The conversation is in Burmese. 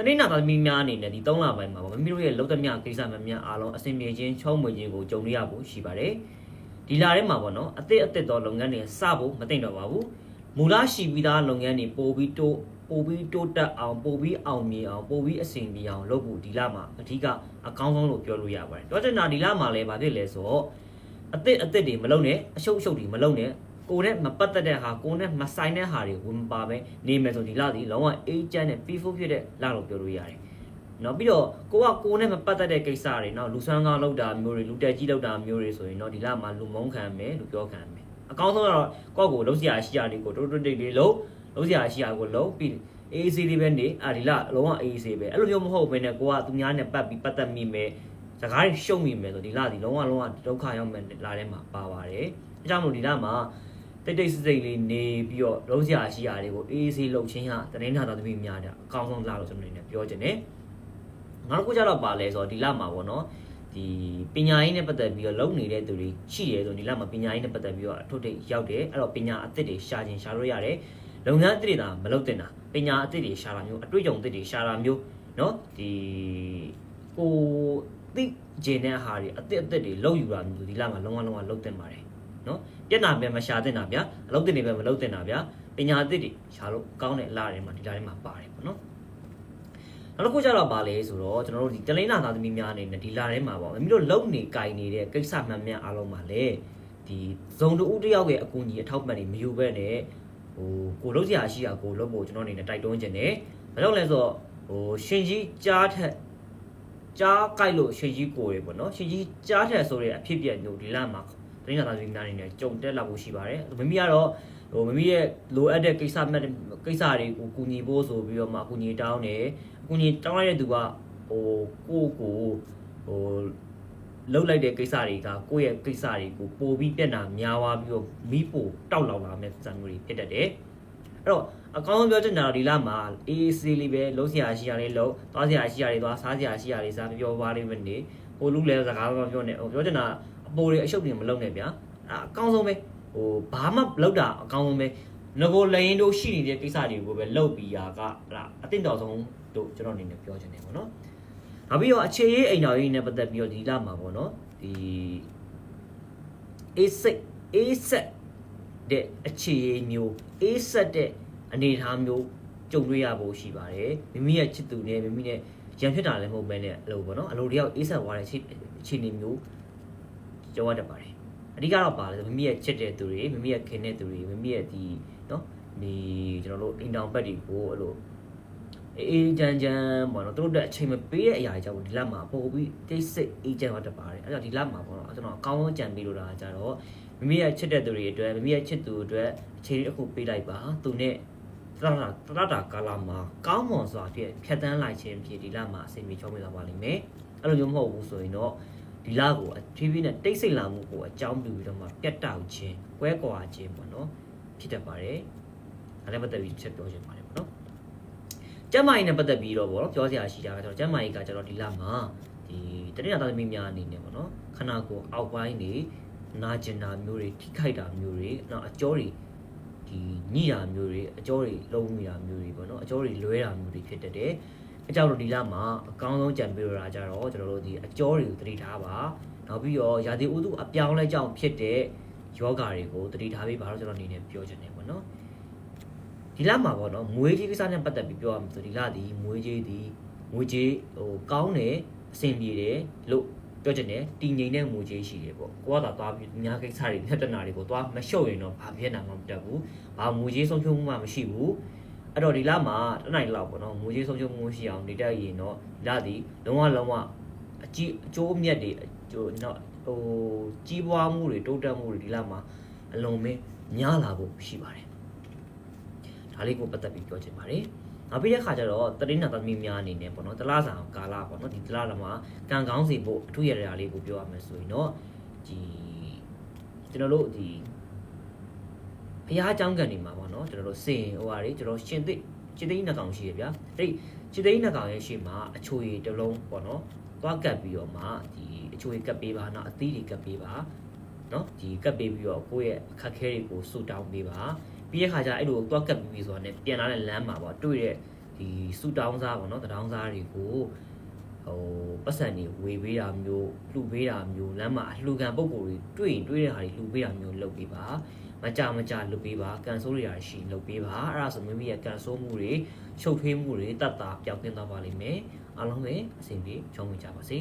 တနေ့နာသားသမီးများအနေနဲ့ဒီ3လပိုင်းမှာပေါ့မိမိတို့ရဲ့လုံသမျှကိစ္စမှန်များအားလုံးအဆင်ပြေခြင်းချုံးမွေခြင်းကိုကြုံရဖို့ရှိပါတယ်ဒီလာထဲမှာပေါ့နော်အသစ်အသစ်သောလုပ်ငန်းတွေစဖို့မသိတော့ပါဘူးမူလရှိပြီးသားလုပ်ငန်းတွေပို့ပြီးတိုးပို့ပြီးတိုးတက်အောင်ပို့ပြီးအောင်မြင်အောင်ပို့ပြီးအဆင်ပြေအောင်လုပ်ဖို့ဒီလမှာအဓိကအကောင်းဆုံးလို့ပြောလို့ရပါတယ်တော့တင်တာဒီလမှာလည်းဗာဖြစ်လဲဆိုတော့အသစ်အသစ်တွေမလုပ်နဲ့အရှုပ်အရှုပ်တွေမလုပ်နဲ့ ကိုယ်နဲ့မပတ်သက်တဲ့ဟာကိုယ်နဲ့မဆိုင်တဲ့ဟာတွေဝင်မပါပဲနေမယ်ဆိုဒီလဒီလုံးဝအေးချမ်းတဲ့ peaceful ဖြစ်တဲ့လလို့ပြောလို့ရတယ်။နောက်ပြီးတော့ကိုကကိုယ်နဲ့မပတ်သက်တဲ့ကိစ္စတွေနော်လူဆွမ်းကားလောက်တာမျိုးတွေလူတက်ကြီးလောက်တာမျိုးတွေဆိုရင်တော့ဒီလမှာလူမုန်းခံမယ်လို့ပြောခံမယ်။အကောင်းဆုံးကတော့ကိုယ့်ကိုလုံးစရာရှိရာတွေကိုတိုးတိုးတိတ်တိတ်လုံးလုံးစရာရှိရာကိုလုံးပြီးအေးအေးဆေးလေးပဲနေအာဒီလအလုံးဝအေးအေးဆေးပဲအဲ့လိုမျိုးမဟုတ်ဘဲနဲ့ကိုကသူများနဲ့ပတ်ပြီးပတ်သက်မိမယ်စကားတွေရှုံမိမယ်ဆိုဒီလဒီလုံးဝလုံးဝဒုက္ခရောက်မယ်လာထဲမှာပါပါတယ်။အဲကြောင့်မလို့ဒီလမှာ တိတ်တိတ်စိတ်စိတ်လေးနေပြီးတော့လုံးစရာရှိရာတွေကိုအေးအေးဆေးလုပ်ချင်းဟာတရင်နာတော်သမီးများတဲ့အကောင်းဆုံးလားလို့ကျွန်တော်အနေနဲ့ပြောချင်တယ်။ငါတို့ကကြတော့ပါလဲဆိုတော့ဒီလမှာပေါ့နော်ဒီပညာရေးနဲ့ပတ်သက်ပြီးတော့လုပ်နေတဲ့သူတွေရှိရဲဆိုဒီလမှာပညာရေးနဲ့ပတ်သက်ပြီးတော့အထုပ်ထိပ်ရောက်တယ်အဲ့တော့ပညာအသစ်တွေရှာခြင်းရှာလို့ရတယ်လုပ်ငန်းအသစ်တွေဒါမလုပ်တင်တာပညာအသစ်တွေရှာတာမျိုးအတွေ့အကြုံအသစ်တွေရှာတာမျိုးเนาะဒီကိုသိကျင်တဲ့ဟာတွေအသစ်အသစ်တွေလုပ်ယူတာမျိုးဒီလမှာလုံးဝလုံးဝလုပ်တင်ပါတယ်เนาะ ပြက်နာပဲမရှာတင်တာဗျာအလုပ်တင်နေပဲမလုပ်တင်တာဗျာပညာအသစ်တွေရှာလို့ကောင်းတဲ့အလားတွေမှာဒီလားတွေမှာပါတယ်ပေါ့နော်နောက်တစ်ခုကျတော့ဗာလဲဆိုတော့ကျွန်တော်တို့ဒီတလိန်းနာသားသမီးများအနေနဲ့ဒီလာထဲမှာပေါ့မိမိတို့လုံနေကြိုင်နေတဲ့ကိစ္စမှန်မှန်အားလုံးမှာလေဒီဇုံတူဦးတစ်ယောက်ရဲ့အကူအညီအထောက်ပံ့တွေမယူဘဲနဲ့ဟိုကိုလုံးစရာရှိတာကိုလုံးဖို့ကျွန်တော်အနေနဲ့တိုက်တွန်းခြင်းတယ်ဘာကြောင့်လဲဆိုတော့ဟိုရှင်ကြီးကြားထက်ကြားကြိုက်လို့ရှင်ကြီးကိုရယ်ပေါ့နော်ရှင်ကြီးကြားထက်ဆိုတဲ့အဖြစ်ပြက်မျိုးဒီလမှာ တင်းနာသားသမီးများအနေနဲ့ကြုံတက်လာဖို့ရှိပါတယ်မမီကတော့ဟိုမမီရဲ့လိုအပ်တဲ့ကိစ္စမဲ့ကိစ္စတွေကိုကူညီဖို့ဆိုပြီးတော့မှအကူညီတောင်းတယ်အကူညီတောင်းလိုက်တဲ့သူကဟိုကိုကိုဟိုလှုပ်လိုက်တဲ့ကိစ္စတွေကကိုယ့်ရဲ့ကိစ္စတွေကိုပို့ပြီးပြက်နာများသွားပြီးတော့မိဖို့တောက်လောင်လာမဲ့စံမျိုးတွေဖြစ်တတ်တယ်အဲ့တော့အကောင်းဆုံးပြောချင်တာဒီလမှာ AAC လေးပဲလုံးစရာရှိရလေးလုံးသွားစရာရှိရလေးသွားစားစရာရှိရလေးစားပြောပါလေးပဲနေဟိုလူလည်းစကားမပြောနဲ့ဟိုပြောချင်တာ အပေါ်တွေအရှုပ်တွေမလုပ်နဲ့ဗျာအဲအကောင်းဆုံးပဲဟိုဘာမှလောက်တာအကောင်းဆုံးပဲငကိုလရင်တို့ရှိနေတဲ့ကိစ္စတွေကိုပဲလုပ်ပြီးရာကဟလာအတင်တော်ဆုံးတို့ကျွန်တော်အနေနဲ့ပြောချင်တယ်ပေါ့နော်နောက်ပြီးတော့အခြေရေးအိမ်တော်ရေးနဲ့ပတ်သက်ပြီးတော့ဒီလမှာပေါ့နော်ဒီအေးစိတ်အေးဆက်တဲ့အခြေရေးမျိုးအေးဆက်တဲ့အနေအထားမျိုးကြုံတွေ့ရဖို့ရှိပါတယ်မိမိရဲ့ချစ်သူနဲ့မိမိနဲ့ရံဖြစ်တာလည်းမဟုတ်ပဲနဲ့အလိုပေါ့နော်အလိုတယောက်အေးဆက်သွားတဲ့အခြေအနေမျိုး ကြုံရတတ်ပါတယ်အဓိကတော့ပါလဲဆိုမိမိရဲ့ချစ်တဲ့သူတွေမိမိရဲ့ခင်တဲ့သူတွေမိမိရဲ့ဒီနော်ဒီကျွန်တော်တို့အိမ်တောင်ဘက်တွေကိုအဲ့လိုအေးအေးချမ်းချမ်းပေါ့နော်သူတို့အတွက်အချိန်မပေးတဲ့အရာတွေကြောင့်ဒီလမှာပို့ပြီးတိတ်ဆိတ်အေးချမ်းသွားတတ်ပါတယ်အဲ့တော့ဒီလမှာပေါ့နော်ကျွန်တော်အကောင်းဆုံးကြံပေးလို့တာကြတော့မိမိရဲ့ချစ်တဲ့သူတွေအတွက်မိမိရဲ့ချစ်သူအတွက်အချိန်တစ်ခုပေးလိုက်ပါသူနဲ့တရတာတရတာကာလာမှာကောင်းမွန်စွာဖြင့်ဖြတ်တန်းလိုက်ခြင်းဖြစ်ဒီလမှာအစီအမီချောမေးသွားပါလိမ့်မယ်အဲ့လိုမျိုးမဟုတ်ဘူးဆိုရင်တော့ ဒီလကိုအဖြည်းဖြည်းနဲ့တိတ်ဆိတ်လာမှုကိုအကြောင်းပြုပြီးတော့မှပြတ်တောက်ခြင်းကွဲကွာခြင်းပေါ့နော်ဖြစ်တတ်ပါတယ်။ဒါလည်းပတ်သက်ပြီးချက်ပြောချင်ပါတယ်ပေါ့နော်။ကျမ်းမာရေးနဲ့ပတ်သက်ပြီးတော့ပေါ့နော်ပြောစရာရှိတာကကျွန်တော်ကျမ်းမာရေးကကျွန်တော်ဒီလမှာဒီတတိယသားသမီးများအနေနဲ့ပေါ့နော်ခန္ဓာကိုယ်အောက်ပိုင်းနေနာကျင်တာမျိုးတွေထိခိုက်တာမျိုးတွေနောက်အကျောတွေဒီညိတာမျိုးတွေအကျောတွေလုံးမိတာမျိုးတွေပေါ့နော်အကျောတွေလွဲတာမျိုးတွေဖြစ်တတ်တယ်။ အကြောင်းတို့ဒီလမှာအကောင်းဆုံးကြံပေးရတာကြတော့ကျွန်တော်တို့ဒီအကျောတွေကိုတတိထားပါနောက်ပြီးတော့ရာသီဥတုအပြောင်းလဲကြောင့်ဖြစ်တဲ့ယောဂါတွေကိုတတိထားပေးပါတော့ကျွန်တော်အနေနဲ့ပြောချင်တယ်ပေါ့နော်ဒီလမှာပေါ့နော်မွေးကြီးကိစ္စနဲ့ပတ်သက်ပြီးပြောရမှာဆိုဒီလဒီမွေးကြီးဒီမွေးကြီးဟိုကောင်းတယ်အဆင်ပြေတယ်လို့ပြောချင်တယ်တည်ငြိမ်တဲ့မွေးကြီးရှိတယ်ပေါ့ကိုကသာသွားပြီးအများကိစ္စတွေပြဿနာတွေကိုသွားမလျှော့ရင်တော့ဘာဖြစ်နာမှမတက်ဘူးဘာမွေးကြီးဆုံးဖြုံးမှုမှမရှိဘူး အဲ့တော့ဒီလမှာတနိုင်လောက်ပေါ့နော်ငွေကြေးဆုံးရှုံးမှုရှိအောင်နေတတ်ရင်တော့ဒီလသည်လုံးဝလုံးဝအကြည့်အကျိုးအမြတ်တွေဟိုနော်ဟိုကြီးပွားမှုတွေတိုးတက်မှုတွေဒီလမှာအလုံးမင်းများလာဖို့ရှိပါတယ်ဒါလေးကိုပတ်သက်ပြီးပြောချင်ပါတယ်နောက်ပြီးတဲ့ခါကျတော့တတိနာသမီးများအနေနဲ့ပေါ့နော်တလားဆောင်ကာလာပေါ့နော်ဒီတလားလမှာကံကောင်းစီဖို့အထူးရတာလေးကိုပြောရမယ်ဆိုရင်တော့ဒီကျွန်တော်တို့ဒီဘုရားအကြောင်းကန်နေမှာပေါ့ နော်ကျွန်တော်တို့စင်ဟိုဟာတွေကျွန်တော်ရှင်သိရှင်သိနှစ်ကောင်ရှိရဗျာအဲ့ရှင်သိနှစ်ကောင်ရဲ့ရှေ့မှာအချိုရည်တစ်လုံးပေါ့နော်သွားကပ်ပြီးတော့မှဒီအချိုရည်ကပ်ပေးပါနော်အသီးတွေကပ်ပေးပါနော်ဒီကပ်ပေးပြီးတော့ကိုယ့်ရဲ့အခက်ခဲတွေကိုဆူတောင်းပေးပါပြီးတဲ့ခါကျအဲ့လိုသွားကပ်ပြီးပြီဆိုတာနဲ့ပြန်လာတဲ့လမ်းမှာပေါ့တွေ့တဲ့ဒီဒီစူတောင်းစားပေါ့နော်တတောင်းစားတွေကိုဟိုပတ်စံတွေဝေပေးတာမျိုးလှူပေးတာမျိုးလမ်းမှာအလှူခံပုံကိုယ်တွေတွေ့ရင်တွေ့တဲ့ဟာတွေလှူပေးတာမျိုးလုပ်ပေးပါ မကြမကြလှူပေးပါကန်ဆိုးတွေရာရှိလှူပေးပါအဲ့ဒါဆိုမိမိရဲ့ကန်ဆိုးမှုတွေရှုပ်ထွေးမှုတွေတတ်တာပျောက်ကင်းသွားပါလိမ့်မယ်အားလုံးပဲအဆင်ပြေချောင်းဝင်ကြပါစေ